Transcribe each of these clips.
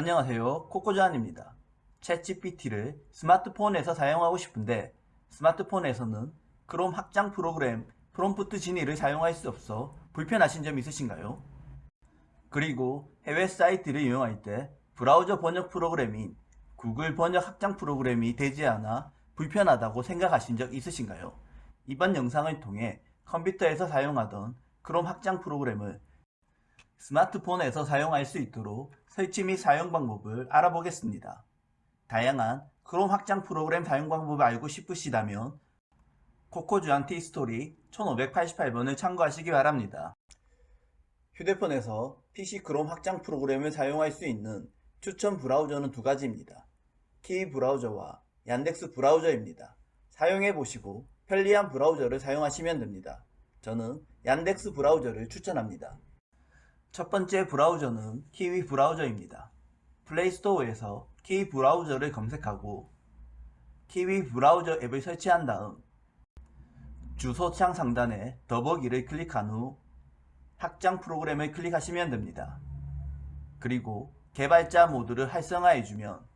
안녕하세요. 코코자안입니다. 챗GPT를 스마트폰에서 사용하고 싶은데 스마트폰에서는 크롬 확장 프로그램 프롬프트 진위를 사용할 수 없어 불편하신 점 있으신가요? 그리고 해외 사이트를 이용할 때 브라우저 번역 프로그램인 구글 번역 확장 프로그램이 되지 않아 불편하다고 생각하신 적 있으신가요? 이번 영상을 통해 컴퓨터에서 사용하던 크롬 확장 프로그램을 스마트폰에서 사용할 수 있도록 설치 및 사용 방법을 알아보겠습니다. 다양한 크롬 확장 프로그램 사용 방법을 알고 싶으시다면 코코주 안 티스토리 1588번을 참고하시기 바랍니다. 휴대폰에서 PC 크롬 확장 프로그램을 사용할 수 있는 추천 브라우저는 두 가지입니다. 키 브라우저와 얀덱스 브라우저입니다. 사용해 보시고 편리한 브라우저를 사용하시면 됩니다. 저는 얀덱스 브라우저를 추천합니다. 첫 번째 브라우저는 키위 브라우저입니다. 플레이스토어에서 키위 브라우저를 검색하고 키위 브라우저 앱을 설치한 다음 주소창 상단에 더보기를 클릭한 후 확장 프로그램을 클릭하시면 됩니다. 그리고 개발자 모드를 활성화해주면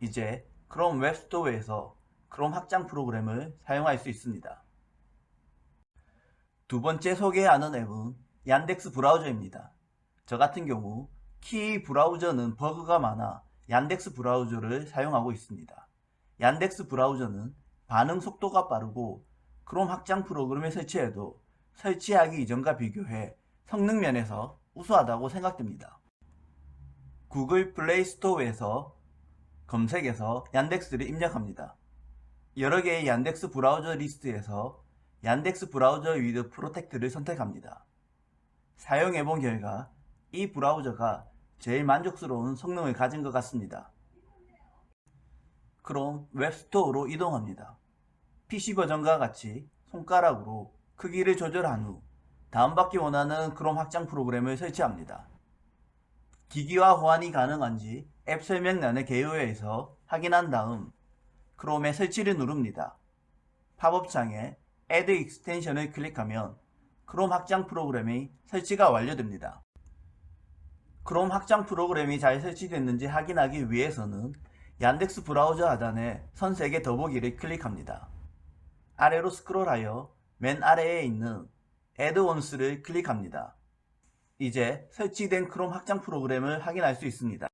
이제 크롬 웹스토어에서 크롬 확장 프로그램을 사용할 수 있습니다. 두 번째 소개하는 앱은 얀덱스 브라우저입니다. 저 같은 경우 키 브라우저는 버그가 많아 얀덱스 브라우저를 사용하고 있습니다. 얀덱스 브라우저는 반응 속도가 빠르고 크롬 확장 프로그램을 설치해도 설치하기 이전과 비교해 성능 면에서 우수하다고 생각됩니다. 구글 플레이 스토어에서 검색에서 얀덱스를 입력합니다. 여러 개의 얀덱스 브라우저 리스트에서 얀덱스 브라우저 위드 프로텍트를 선택합니다. 사용해본 결과 이 브라우저가 제일 만족스러운 성능을 가진 것 같습니다. 그럼 웹스토어로 이동합니다. PC 버전과 같이 손가락으로 크기를 조절한 후 다음받기 원하는 크롬 확장 프로그램을 설치합니다. 기기와 호환이 가능한지 앱 설명란의 개요에서 확인한 다음 크롬에 설치를 누릅니다. 팝업창에 Add Extension을 클릭하면 크롬 확장 프로그램이 설치가 완료됩니다. 크롬 확장 프로그램이 잘 설치됐는지 확인하기 위해서는 얀덱스 브라우저 하단에 선 3개 더보기를 클릭합니다. 아래로 스크롤하여 맨 아래에 있는 Add Once를 클릭합니다. 이제 설치된 크롬 확장 프로그램을 확인할 수 있습니다.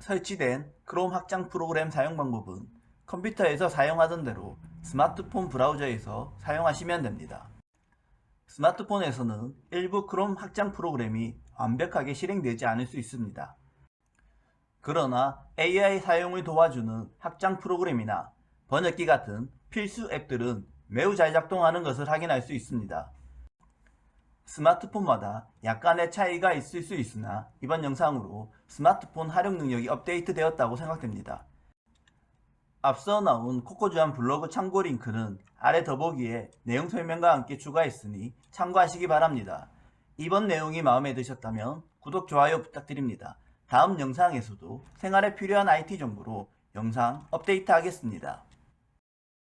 설치된 크롬 확장 프로그램 사용 방법은 컴퓨터에서 사용하던 대로 스마트폰 브라우저에서 사용하시면 됩니다. 스마트폰에서는 일부 크롬 확장 프로그램이 완벽하게 실행되지 않을 수 있습니다. 그러나 AI 사용을 도와주는 확장 프로그램이나 번역기 같은 필수 앱들은 매우 잘 작동하는 것을 확인할 수 있습니다. 스마트폰마다 약간의 차이가 있을 수 있으나 이번 영상으로 스마트폰 활용 능력이 업데이트 되었다고 생각됩니다. 앞서 나온 코코주한 블로그 참고 링크는 아래 더보기에 내용 설명과 함께 추가했으니 참고하시기 바랍니다. 이번 내용이 마음에 드셨다면 구독, 좋아요 부탁드립니다. 다음 영상에서도 생활에 필요한 IT 정보로 영상 업데이트 하겠습니다.